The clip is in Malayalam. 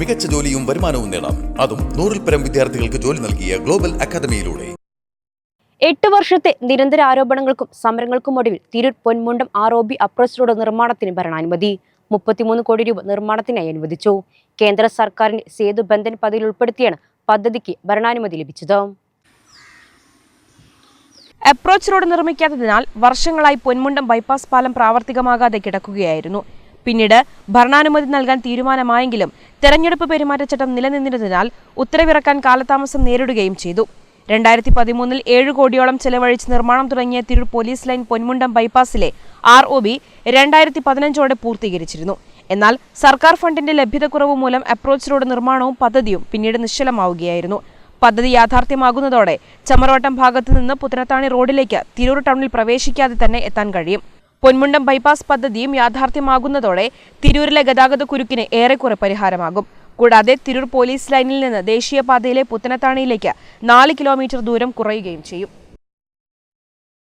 മികച്ച ജോലിയും വരുമാനവും നേടാം. അതും നൂറിൽ പരം വിദ്യാർത്ഥികൾക്ക് ജോലി നൽകിയ ഗ്ലോബൽ അക്കാദമിയിലൂടെ. എട്ട് വർഷത്തെ നിരന്തര ആരോപണങ്ങൾക്കും സമരങ്ങൾക്കും ഒടുവിൽ Tirur Ponmundam R O B approach road നിർമ്മാണത്തിന് ഭരണാനുമതി. മുപ്പത്തിമൂന്ന് കോടി രൂപ നിർമ്മാണത്തിനായി അനുവദിച്ചു. കേന്ദ്ര സർക്കാരിന്റെ സേതു ബന്ധൻ പദ്ധതിയിൽ ഉൾപ്പെടുത്തിയാണ് പദ്ധതിക്ക് ഭരണാനുമതി ലഭിച്ചത്. അപ്രോച്ച് റോഡ് നിർമ്മിക്കാത്തതിനാൽ വർഷങ്ങളായി പൊന്മുണ്ടം ബൈപ്പാസ് പാലം പ്രാവർത്തികമാകാതെ കിടക്കുകയായിരുന്നു. പിന്നീട് ഭരണാനുമതി നൽകാൻ തീരുമാനമായെങ്കിലും തെരഞ്ഞെടുപ്പ് പെരുമാറ്റച്ചട്ടം നിലനിന്നിരുന്നതിനാൽ ഉത്തരവിറക്കാൻ കാലതാമസം നേരിടുകയും ചെയ്തു. രണ്ടായിരത്തി പതിമൂന്നിൽ ഏഴ് കോടിയോളം ചെലവഴിച്ച് നിർമ്മാണം തുടങ്ങിയ തിരൂർ പോലീസ് ലൈൻ പൊന്മുണ്ടം ബൈപ്പാസിലെ ആർ ഒ ബി രണ്ടായിരത്തി പതിനഞ്ചോടെ പൂർത്തീകരിച്ചിരുന്നു. എന്നാൽ സർക്കാർ ഫണ്ടിന്റെ ലഭ്യതക്കുറവ് മൂലം അപ്രോച്ച് റോഡ് നിർമ്മാണവും പദ്ധതിയും പിന്നീട് നിശ്ചലമാവുകയായിരുന്നു. പദ്ധതി യാഥാർത്ഥ്യമാകുന്നതോടെ ചമരോട്ടം ഭാഗത്തു നിന്ന് പുത്തനത്താണി റോഡിലേക്ക് തിരൂർ ടൗണിൽ പ്രവേശിക്കാതെ തന്നെ എത്താൻ കഴിയും. പൊന്മുണ്ടം ബൈപ്പാസ് പദ്ധതിയും യാഥാർത്ഥ്യമാകുന്നതോടെ തിരൂരിലെ ഗതാഗത കുരുക്കിന് ഏറെക്കുറെ പരിഹാരമാകും. കൂടാതെ തിരൂർ പോലീസ് ലൈനിൽ നിന്ന് ദേശീയപാതയിലെ പുത്തനത്താണിയിലേക്ക് നാല് കിലോമീറ്റർ ദൂരം കുറയുകയും ചെയ്യും.